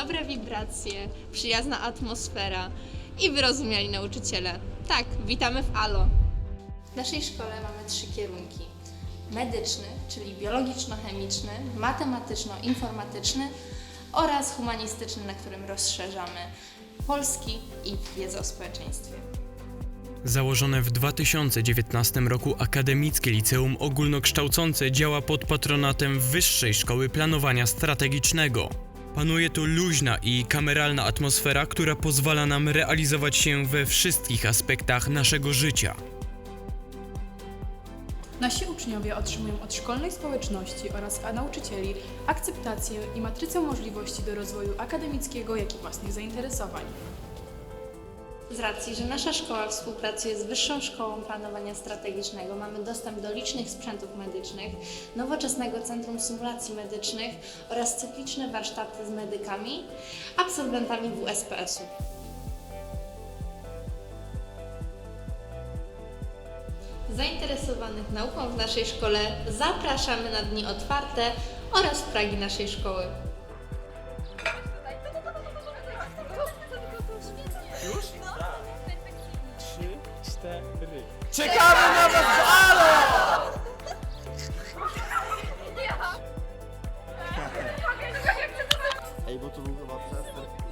dobre wibracje, przyjazna atmosfera i wyrozumiali nauczyciele. Tak, witamy w ALO. W naszej szkole mamy trzy kierunki. Medyczny, czyli biologiczno-chemiczny, matematyczno-informatyczny oraz humanistyczny, na którym rozszerzamy polski i wiedzę o społeczeństwie. Założone w 2019 roku Akademickie Liceum Ogólnokształcące działa pod patronatem Wyższej Szkoły Planowania Strategicznego. Panuje tu luźna i kameralna atmosfera, która pozwala nam realizować się we wszystkich aspektach naszego życia. Nasi uczniowie otrzymują od szkolnej społeczności oraz nauczycieli akceptację i matrycę możliwości do rozwoju akademickiego, jak i własnych zainteresowań. Z racji, że nasza szkoła współpracuje z Wyższą Szkołą Planowania Strategicznego, mamy dostęp do licznych sprzętów medycznych, nowoczesnego Centrum Symulacji Medycznych oraz cykliczne warsztaty z medykami, absolwentami WSPS-u. Zainteresowanych nauką w naszej szkole zapraszamy na dni otwarte oraz w Pragi naszej szkoły. 4. Czekamy na was! Ale! Ej, bo to był chyba przestęp.